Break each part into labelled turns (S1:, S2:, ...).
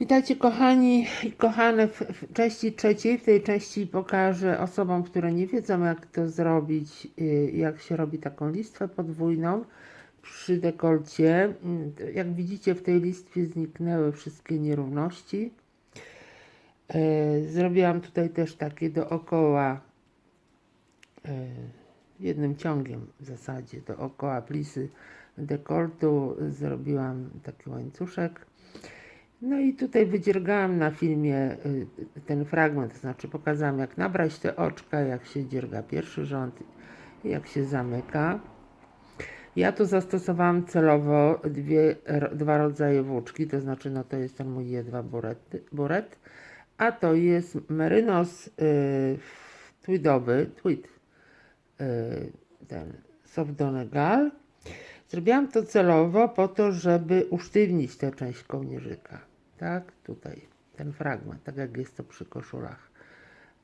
S1: Witajcie kochani i kochane w, części trzeciej. W tej części pokażę osobom, które nie wiedzą jak to zrobić, y, jak się robi taką listwę podwójną przy dekolcie. Y, Jak widzicie w tej listwie zniknęły wszystkie nierówności. Y, Zrobiłam tutaj też takie dookoła y, jednym ciągiem w zasadzie dookoła plisy dekoltu zrobiłam taki łańcuszek. No i tutaj wydziergałam na filmie y, ten fragment, to znaczy pokazałam jak nabrać te oczka, jak się dzierga pierwszy rząd, jak się zamyka. Ja tu zastosowałam celowo dwie, dwa rodzaje włóczki, to znaczy no to jest ten mój jedwa buret, buret a to jest merynos y, tweedowy, tweed, y, ten Soft Donegal. Zrobiłam to celowo po to, żeby usztywnić tę część kołnierzyka. Tak, tutaj ten fragment, tak jak jest to przy koszulach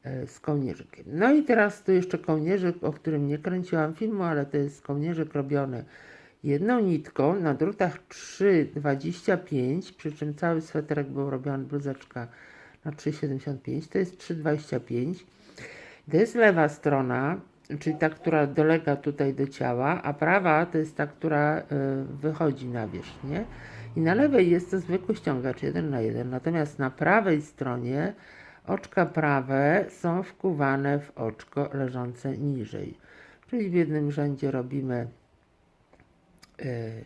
S1: e, z kołnierzykiem. No i teraz tu jeszcze kołnierzyk, o którym nie kręciłam filmu, ale to jest kołnierzyk robiony jedną nitką na drutach 3,25, przy czym cały sweterek był robiony, bluzeczka na 3,75, to jest 3,25. To jest lewa strona, czyli ta, która dolega tutaj do ciała, a prawa to jest ta, która y, wychodzi na wierzchnię. I na lewej jest to zwykły ściągacz 1 na 1, natomiast na prawej stronie oczka prawe są wkuwane w oczko leżące niżej. Czyli w jednym rzędzie robimy y,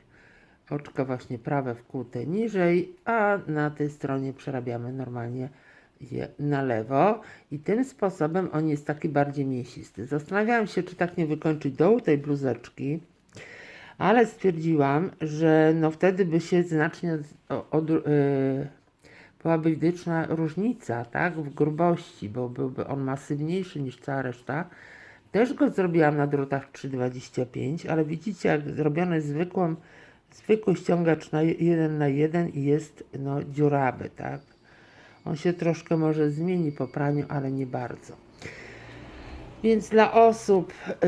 S1: oczko właśnie prawe wkute niżej, a na tej stronie przerabiamy normalnie na lewo i tym sposobem on jest taki bardziej mięsisty. Zastanawiałam się, czy tak nie wykończyć dołu tej bluzeczki, ale stwierdziłam, że no wtedy by się znacznie od, yy, byłaby widoczna różnica, tak, w grubości, bo byłby on masywniejszy niż cała reszta. Też go zrobiłam na drutach 3,25, ale widzicie, jak zrobiony zwykłą, zwykły ściągacz na 1 na 1 i jest no, dziurawy, tak. On się troszkę może zmieni po praniu, ale nie bardzo. Więc dla osób, y,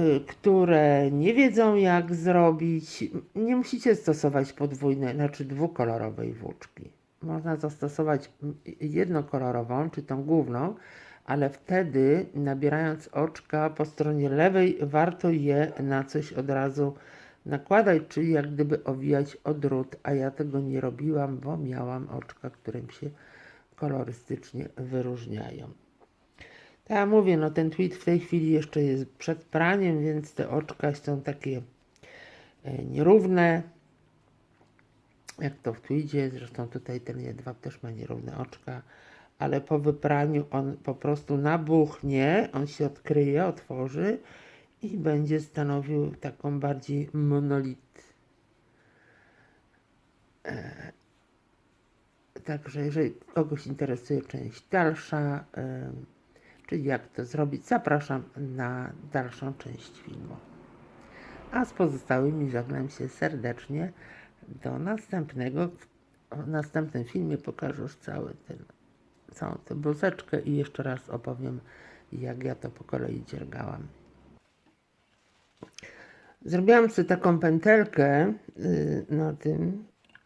S1: y, które nie wiedzą jak zrobić, nie musicie stosować podwójnej, znaczy dwukolorowej włóczki. Można zastosować jednokolorową, czy tą główną, ale wtedy nabierając oczka po stronie lewej warto je na coś od razu nakładać, czyli jak gdyby owijać o drut, a ja tego nie robiłam, bo miałam oczka, którym się kolorystycznie wyróżniają. Tak jak mówię, no ten tweet w tej chwili jeszcze jest przed praniem, więc te oczka są takie e, nierówne. Jak to w tweedzie, zresztą tutaj ten jedwab też ma nierówne oczka, ale po wypraniu on po prostu nabuchnie, on się odkryje, otworzy i będzie stanowił taką bardziej monolit. Także jeżeli kogoś interesuje część dalsza, czyli jak to zrobić, zapraszam na dalszą część filmu. A z pozostałymi żegnam się serdecznie. Do następnego. W następnym filmie pokażę już cały ten, całą tę bluzeczkę i jeszcze raz opowiem, jak ja to po kolei dziergałam. Zrobiłam sobie taką pętelkę y, na tym,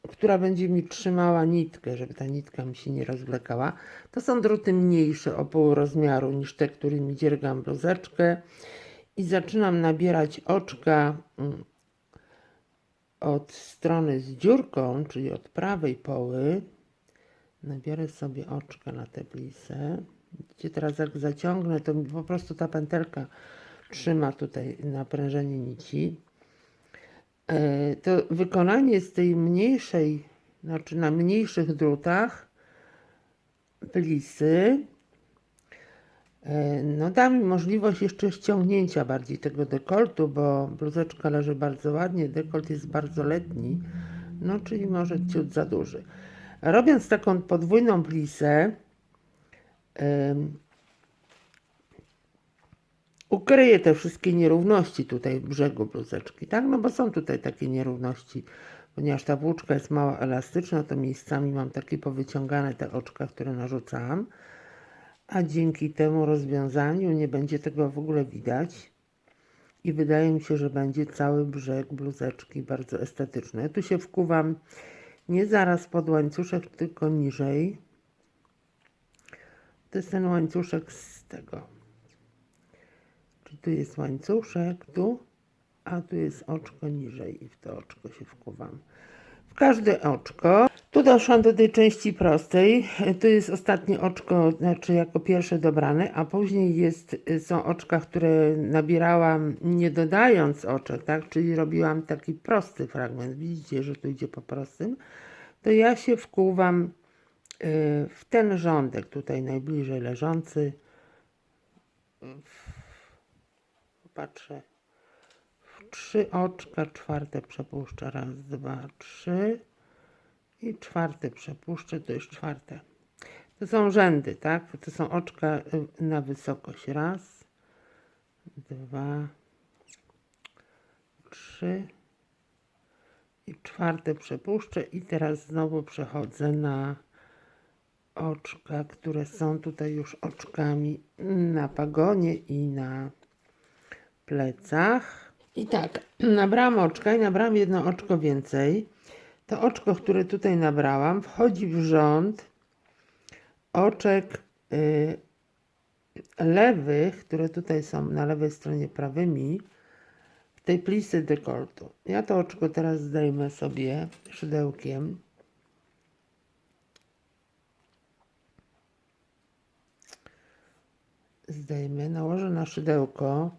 S1: która będzie mi trzymała nitkę, żeby ta nitka mi się nie rozwlekała. To są druty mniejsze o pół rozmiaru niż te, którymi dziergam bluzeczkę. I zaczynam nabierać oczka mm, od strony z dziurką, czyli od prawej poły. Nabiorę sobie oczka na tę plisę. Widzicie, teraz jak zaciągnę, to po prostu ta pętelka trzyma tutaj naprężenie nici. E, to wykonanie z tej mniejszej, znaczy na mniejszych drutach plisy, e, no da mi możliwość jeszcze ściągnięcia bardziej tego dekoltu, bo bluzeczka leży bardzo ładnie, dekolt jest bardzo letni, no czyli może ciut za duży. Robiąc taką podwójną plisę, em, ukryję te wszystkie nierówności tutaj brzegu bluzeczki, tak? No bo są tutaj takie nierówności, ponieważ ta włóczka jest mało elastyczna, to miejscami mam takie powyciągane te oczka, które narzucałam, a dzięki temu rozwiązaniu nie będzie tego w ogóle widać i wydaje mi się, że będzie cały brzeg bluzeczki bardzo estetyczny. Ja tu się wkuwam Nie zaraz pod łańcuszek, tylko niżej. To jest ten łańcuszek z tego. Tu jest łańcuszek, tu, a tu jest oczko niżej i w to oczko się wkuwam. W każde oczko. Tu doszłam do tej części prostej. Tu jest ostatnie oczko, znaczy jako pierwsze dobrane, a później jest, są oczka, które nabierałam nie dodając oczek, tak? Czyli robiłam taki prosty fragment. Widzicie, że tu idzie po prostym. To ja się wkuwam y, w ten rządek tutaj najbliżej leżący. Patrzę. W trzy oczka, czwarte przepuszczę. Raz, dwa, trzy. I czwarte przepuszczę, to jest czwarte. To są rzędy, tak? To są oczka y, na wysokość. Raz, dwa, trzy. I czwarte przepuszczę. I teraz znowu przechodzę na oczka, które są tutaj już oczkami na pagonie i na plecach. I tak, nabrałam oczka i nabrałam jedno oczko więcej. To oczko, które tutaj nabrałam, wchodzi w rząd oczek y, lewych, które tutaj są na lewej stronie prawymi, w tej plisy dekoltu. Ja to oczko teraz zdejmę sobie szydełkiem. Zdejmę, nałożę na szydełko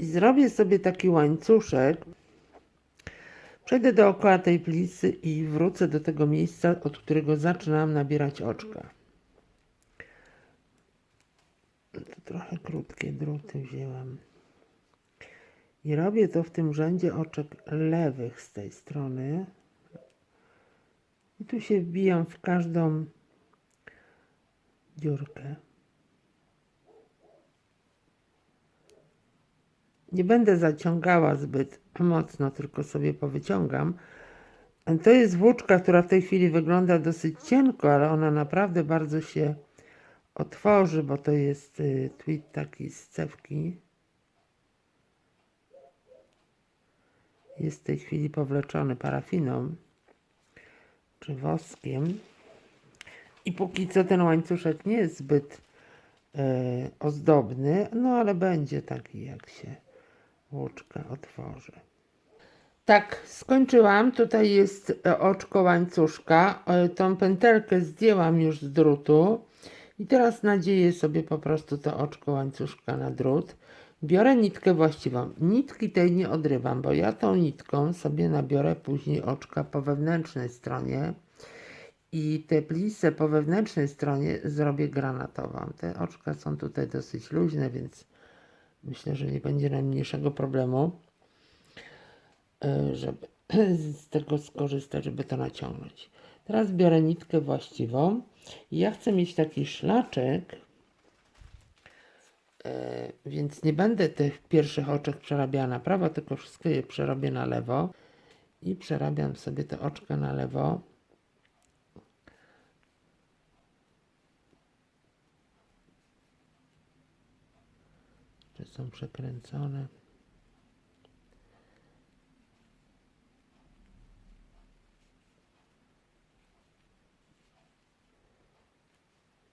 S1: i zrobię sobie taki łańcuszek. Przejdę dookoła tej plisy i wrócę do tego miejsca, od którego zaczynam nabierać oczka. To trochę krótkie druty wzięłam. I robię to w tym rzędzie oczek lewych z tej strony. I tu się wbijam w każdą dziurkę. Nie będę zaciągała zbyt mocno, tylko sobie powyciągam. To jest włóczka, która w tej chwili wygląda dosyć cienko, ale ona naprawdę bardzo się otworzy, bo to jest y, tweet taki z cewki. Jest w tej chwili powleczony parafiną czy woskiem. I póki co ten łańcuszek nie jest zbyt e, ozdobny, no ale będzie taki jak się łuczka otworzy. Tak, skończyłam. Tutaj jest e, oczko łańcuszka. E, Tą pętelkę zdjęłam już z drutu. I teraz nadzieję sobie po prostu to oczko łańcuszka na drut. Biorę nitkę właściwą. Nitki tej nie odrywam, bo ja tą nitką sobie nabiorę później oczka po wewnętrznej stronie. I te plisy po wewnętrznej stronie zrobię granatową. Te oczka są tutaj dosyć luźne, więc myślę, że nie będzie najmniejszego problemu, e, żeby z tego skorzystać, żeby to naciągnąć. Teraz biorę nitkę właściwą i ja chcę mieć taki szlaczek, e, więc nie będę tych pierwszych oczek przerabiała na prawo, tylko wszystko je przerobię na lewo i przerabiam sobie te oczka na lewo. Czy są przekręcone?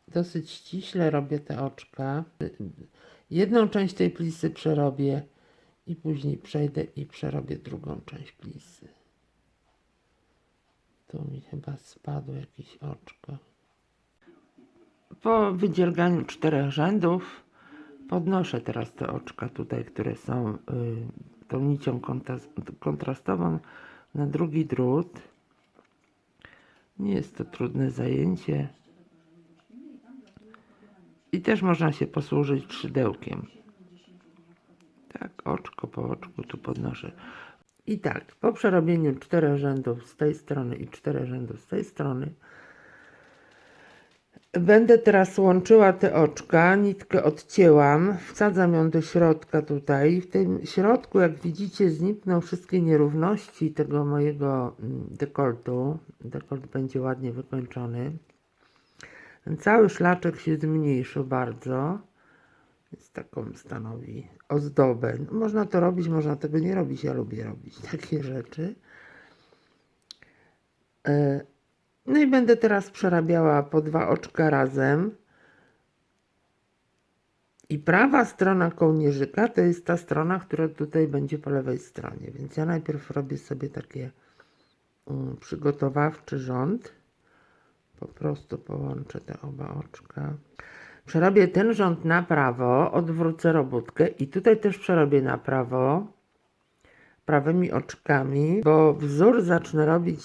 S1: Dosyć ściśle robię te oczka. Jedną część tej plisy przerobię i później przejdę i przerobię drugą część plisy. Tu mi chyba spadło jakieś oczko. Po wydzierganiu czterech rzędów podnoszę teraz te oczka tutaj, które są y, tą nicią kontras- kontrastową na drugi drut. Nie jest to trudne zajęcie. I też można się posłużyć szydełkiem. Tak, oczko po oczku tu podnoszę. I tak, po przerobieniu czterech rzędów z tej strony i czterech rzędów z tej strony, Będę teraz łączyła te oczka, nitkę odcięłam, wsadzam ją do środka tutaj. W tym środku, jak widzicie, znikną wszystkie nierówności tego mojego mm, dekoltu. Dekolt będzie ładnie wykończony. Ten cały szlaczek się zmniejszył bardzo. Jest taką stanowi ozdobę. No, można to robić, można tego nie robić. Ja lubię robić takie rzeczy. E, No i będę teraz przerabiała po dwa oczka razem. I prawa strona kołnierzyka to jest ta strona, która tutaj będzie po lewej stronie. Więc ja najpierw robię sobie takie mm, przygotowawczy rząd. Po prostu połączę te oba oczka. Przerobię ten rząd na prawo, odwrócę robótkę i tutaj też przerobię na prawo prawymi oczkami, bo wzór zacznę robić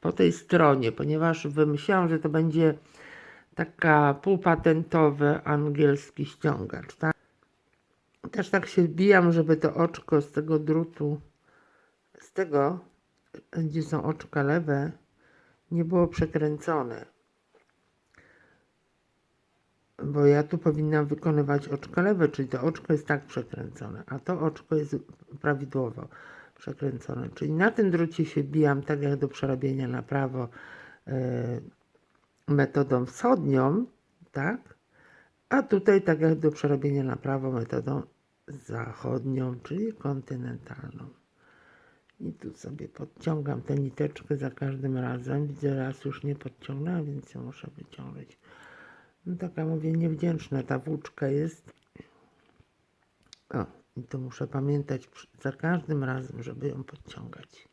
S1: po tej stronie, ponieważ wymyślałam, że to będzie taka półpatentowy angielski ściągacz, tak? Też tak się wbijam, żeby to oczko z tego drutu, z tego, gdzie są oczka lewe, nie było przekręcone. Bo ja tu powinnam wykonywać oczko lewe, czyli to oczko jest tak przekręcone, a to oczko jest prawidłowo przekręcone. Czyli na tym drucie się bijam tak jak do przerabienia na prawo e, metodą wschodnią, tak? A tutaj tak jak do przerabienia na prawo metodą zachodnią, czyli kontynentalną. I tu sobie podciągam tę niteczkę za każdym razem. Widzę, raz już nie podciągnęłam, więc ją muszę wyciągnąć. No taka mówię, niewdzięczna ta włóczka jest. O, i to muszę pamiętać za każdym razem, żeby ją podciągać.